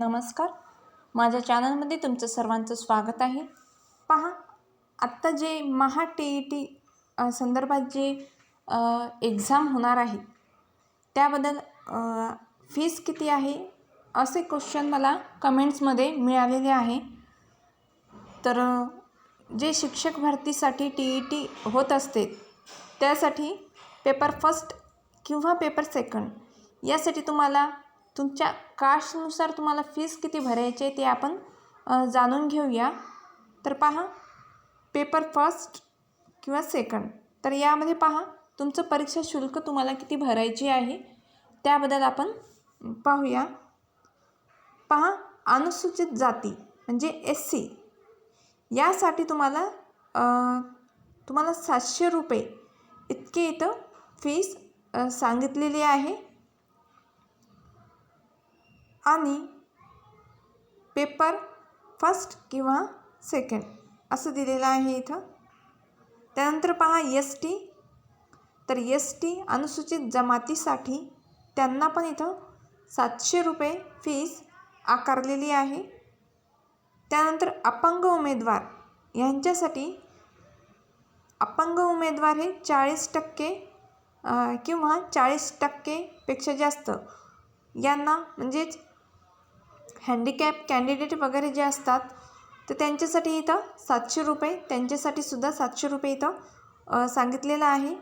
नमस्कार. माझ्या चॅनलमध्ये तुमचं सर्वांचं स्वागत आहे. पहा आत्ता जे महा टी ई टी संदर्भात जे एक्झाम होणार आहे त्याबद्दल फीस किती आहे असे क्वेश्चन मला कमेंट्समध्ये मिळालेले आहे. तर जे शिक्षक भरतीसाठी टी ई टी होत असते त्यासाठी पेपर फर्स्ट किंवा पेपर सेकंड यासाठी तुम्हाला तुमच्या कास्टनुसार तुम्हाला फीस किती भरायची आहे ते आपण जाणून घेऊया. तर पहा पेपर फर्स्ट किंवा सेकंड तर यामध्ये पहा तुमचं परीक्षा शुल्क तुम्हाला किती भरायची आहे त्याबद्दल आपण पाहूया. पहा अनुसूचित जाती म्हणजे एस सी यासाठी तुम्हाला तुम्हाला सातशे रुपये इतके इथं फीस सांगितलेली आहे. आणि पेपर फर्स्ट किंवा सेकंड असं दिलेलं आहे इथं. त्यानंतर पहा एस टी तर एस टी अनुसूचित जमातीसाठी त्यांना पण इथं सातशे रुपये फीस आकारलेली आहे. त्यानंतर अपंग उमेदवार यांच्यासाठी अपंग उमेदवार हे चाळीस टक्के किंवा चाळीस टक्केपेक्षा जास्त. यांना म्हणजेच हँडिकॅप कॅन्डिडेट वगैरे जे असतात तर त्यांच्यासाठी इथं सातशे रुपये त्यांच्यासाठी सुद्धा सातशे रुपये इथं सांगितलेलं आहे.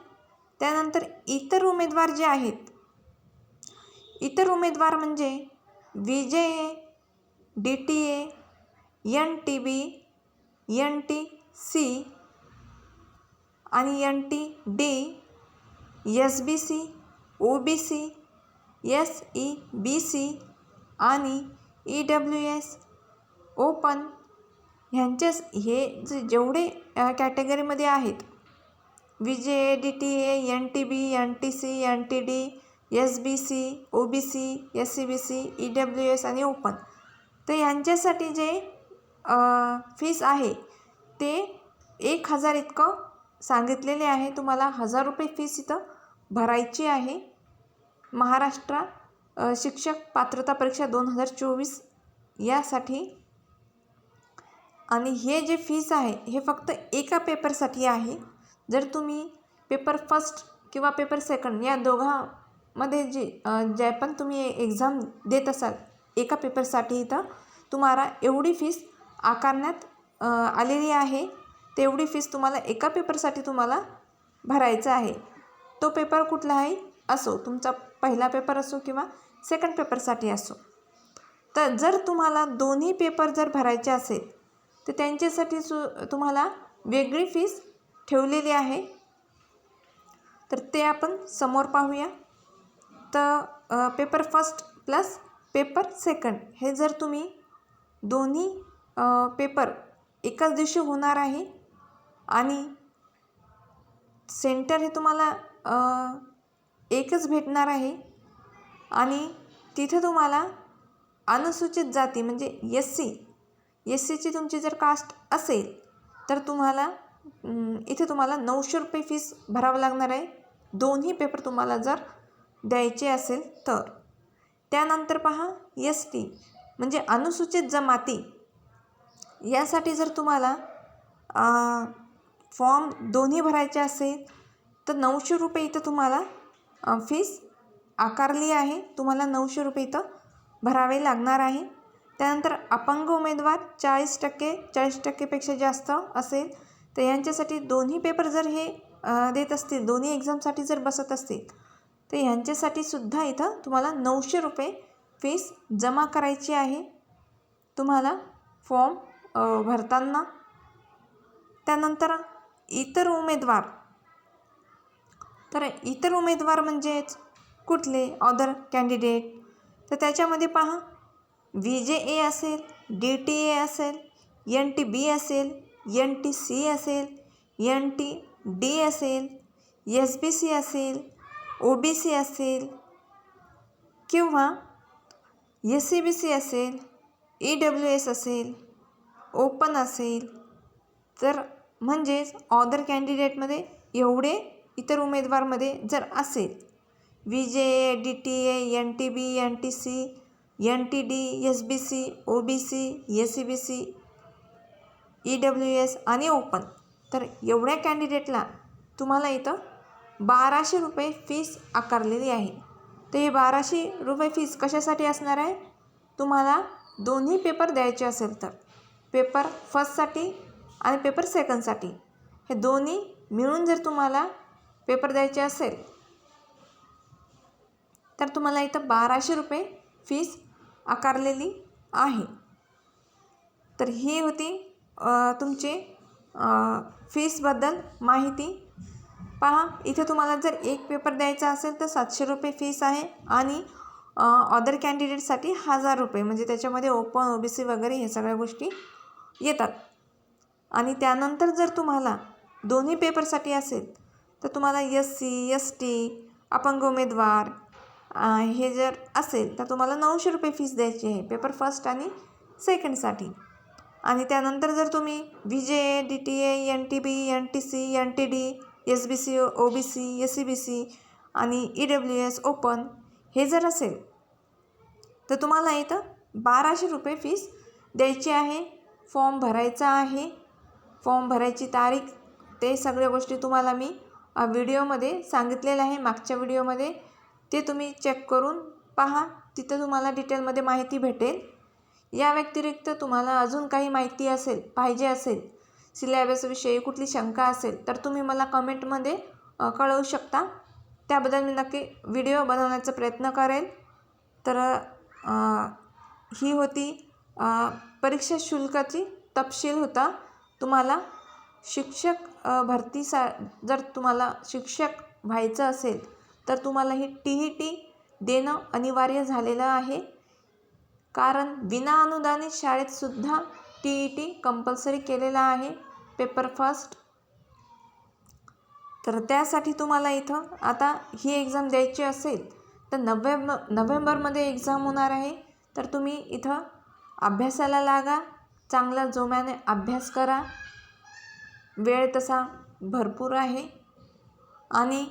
त्यानंतर इतर उमेदवार जे आहेत इतर उमेदवार म्हणजे V J A D T A N T B N T C आणि N T D S B C O B C S E B C आणि ई डब्ल्यू एस ओपन ह्यांचे हे जे जेवढे कॅटेगरीमध्ये आहेत V J A D T A N T B N T C N T D S B C O B C S C B C E W S आणि open तर यांच्यासाठी जे फीस आहे ते एक हजार इतकं सांगितलेले आहे. तुम्हाला हजार रुपये फीस इथं भरायची आहे. महाराष्ट्र शिक्षक पात्रता परीक्षा दोन हजार चोवीस यासाठी. आणि हे जे फीस आहे हे फक्त एका पेपरसाठी आहे. जर तुम्ही पेपर फर्स्ट किंवा पेपर सेकंड या दोघांमध्ये जे ज्या जे पण तुम्ही एक्झाम देत असाल एका पेपरसाठी इथं तुम्हाला एवढी फीस आकारण्यात आलेली आहे. तेवढी फीस तुम्हाला एका पेपरसाठी तुम्हाला भरायचं आहे. तो पेपर कुठला आहे? असो तुमचा पहिला पेपर असो किंवा सेकंड पेपरसाठी असो. तर जर तुम्हाला दोन्ही पेपर जर भरायचे असेल तर त्यांच्यासाठी सु तुम्हाला वेगळी फीस ठेवलेली आहे. तर ते आपण समोर पाहूया. तर paper first plus paper second हे जर तुम्ही दोन्ही पेपर एकाच दिवशी होणार आहे आणि सेंटर हे तुम्हाला एकच भेटणार आहे आणि तिथे तुम्हाला अनुसूचित जाती म्हणजे एस सी एस सीची तुमची जर कास्ट असेल तर तुम्हाला इथे तुम्हाला नऊशे रुपये फीस भरावं लागणार आहे. दोन्ही पेपर तुम्हाला जर द्यायचे असेल तर. त्यानंतर पहा एस टी म्हणजे अनुसूचित जमाती. यासाठी जर तुम्हाला फॉर्म दोन्ही भरायचे असेल तर नऊशे रुपये इथं तुम्हाला फीस आकारली आहे. तुम्हाला नऊशे रुपये इथं भरावे लागणार आहे. त्यानंतर अपंग उमेदवार चाळीस टक्के चाळीस टक्केपेक्षा जास्त असेल. तर यांच्यासाठी दोन्ही पेपर जर हे देत असतील दोन्ही एक्झामसाठी जर बसत असतील तर यांच्यासाठी सुद्धा इथं तुम्हाला नऊशे रुपये फीस जमा करायची आहे. तुम्हाला फॉर्म भरताना. त्यानंतर इतर उमेदवार. तर इतर उमेदवार म्हणजेच कुठले अदर कॅन्डिडेट तर त्याच्यामध्ये पहा व्ही जे ए असेल डी टी ए असेल एन टी बी असेल एन टी सी असेल एन टी डी असेल एस बी सी असेल ओ बी सी असेल किंवा एस सी बी सी असेल ई डब्ल्यू एस असेल ओपन असेल. तर म्हणजेच ऑदर कॅन्डिडेटमध्ये एवढे इतर उमेदवारमध्ये जर असेल V J A D T A N T B N T C N T D S B C O B C S C B C E W S आणि open. तर एवढ्या कॅन्डिडेटला तुम्हाला इथं बाराशे रुपये फीस आकारलेली आहे. तर हे बाराशे रुपये फीस कशासाठी असणार आहे? तुम्हाला दोन्ही पेपर द्यायचे असेल तर. पेपर फर्स्टसाठी आणि पेपर सेकंडसाठी. हे दोन्ही मिळून जर तुम्हाला पेपर द्यायचे असेल तर तुम्हाला इथं बाराशे रुपये फीस आकारलेली आहे. तर ही होती तुमचे तुमची फीसबद्दल माहिती. पहा इथे तुम्हाला जर एक पेपर द्यायचा असेल तर सातशे रुपये फीस आहे आणि अदर कॅन्डिडेटसाठी हजार रुपये म्हणजे त्याच्यामध्ये ओपन ओ बी सी वगैरे हे सगळ्या गोष्टी येतात. आणि त्यानंतर जर तुम्हाला दोन्ही पेपरसाठी असेल तर तुम्हाला एस सी एस टी अपंग उमेदवार हे जर असेल तर तुम्हाला नऊशे रुपये फीस द्यायची आहे पेपर फर्स्ट आणि सेकंडसाठी आणि त्यानंतर जर तुम्ही V J A D T A N T B N T C N T D S B C O B C S C B C आणि ई डब्ल्यू एस ओपन हे जर असेल तर तुम्हाला इथं बाराशे रुपये फीस द्यायची आहे. फॉर्म भरायचा आहे. फॉर्म भरायची तारीख ते सगळ्या गोष्टी तुम्हाला मी व्हिडिओमध्ये सांगितलेल्या आहे. मागच्या व्हिडिओमध्ये ते तुम्ही चेक करून पहा. तिथं तुम्हाला डिटेलमध्ये माहिती भेटेल. या व्यतिरिक्त तुम्हाला अजून काही माहिती असेल पाहिजे असेल सिलेबसविषयी कुठली शंका असेल तर तुम्ही मला कमेंटमध्ये कळवू शकता. त्याबद्दल मी नक्की व्हिडिओ बनवण्याचा प्रयत्न करेल. तर आ, ही होती परीक्षा शुल्काची तपशील होता. तुम्हाला शिक्षक भरतीसा जर तुम्हाला शिक्षक व्हायचं असेल तर तुम्हाला ही टी ई टी देणं अनिवार्य झालेलं आहे. कारण विना अनुदानित शाळेतसुद्धा टी ई टी कंपल्सरी केलेला आहे. पेपर फर्स्ट तर त्यासाठी तुम्हाला इथं आता ही एक्झाम द्यायची असेल तर नव्हेंब नोव्हेंबरमध्ये एक्झाम होणार आहे. तर तुम्ही इथं अभ्यासाला लागा चांगला जोम्याने अभ्यास करा. वेळ तसा भरपूर आहे. आणि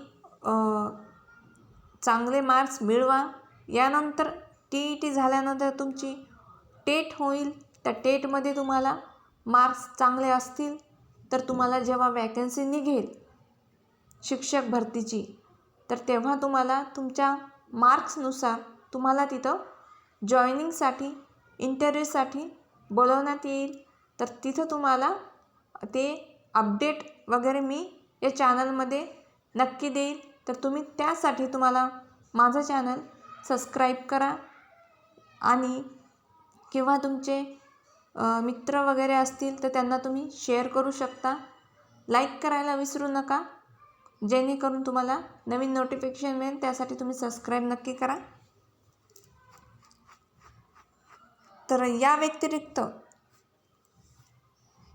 चांगले मार्क्स मिळवा. यानंतर टी ई टी झाल्यानंतर तुमची टेट होईल. त्या टेटमध्ये तुम्हाला मार्क्स चांगले असतील तर तुम्हाला जेव्हा वॅकन्सी निघेल शिक्षक भरतीची तर तेव्हा तुम्हाला तुमच्या मार्क्सनुसार तुम्हाला तिथं जॉईनिंगसाठी इंटरव्ह्यूसाठी बोलवण्यात येईल. तर तिथं तुम्हाला ते अपडेट वगैरे मी या चॅनलमध्ये नक्की देईल. तर तुम्ही त्यासाठी तुम्हाला माझं चॅनल सबस्क्राईब करा आणि किंवा तुमचे मित्र वगैरे असतील तर त्यांना तुम्ही शेअर करू शकता. लाईक करायला विसरू नका. जेणेकरून तुम्हाला नवीन नोटिफिकेशन मिळेल त्यासाठी तुम्ही सबस्क्राईब नक्की करा. तर या व्यतिरिक्त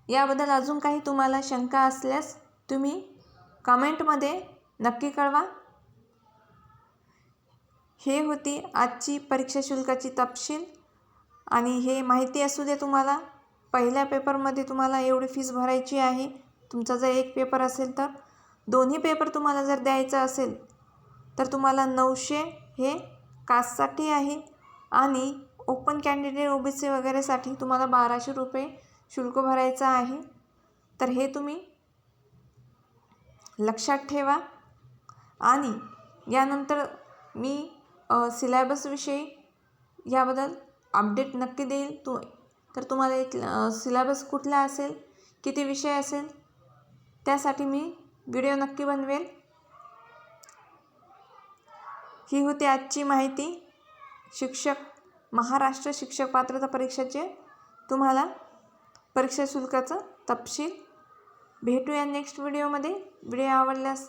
याबद्दल अजून काही तुम्हाला शंका असल्यास तुम्ही कमेंटमध्ये नक्की कळवा. हे होती आजची परीक्षा शुल्काची तपशील. आणि हे माहिती असू दे तुम्हाला पहिल्या पेपरमध्ये तुम्हाला एवढी फीस भरायची आहे. तुमचा जर एक पेपर असेल तर. दोन्ही पेपर तुम्हाला जर द्यायचा असेल तर तुम्हाला नऊशे हे कास्टसाठी आहे. आणि open candidate O B C वगैरेसाठी तुम्हाला बाराशे रुपये शुल्क भरायचं आहे. तर हे तुम्ही लक्षात ठेवा. आणि यानंतर मी सिलॅबसविषयी याबद्दल अपडेट नक्की देईल. तू तर तुम्हाला एक सिलॅबस कुठला असेल किती विषय असेल त्यासाठी मी व्हिडिओ नक्की बनवेल. ही होती आजची माहिती. शिक्षक महाराष्ट्र शिक्षक पात्रता परीक्षेचे तुम्हाला परीक्षा शुल्काचं तपशील. भेटूया नेक्स्ट व्हिडिओमध्ये व्हिडिओ आवडल्यास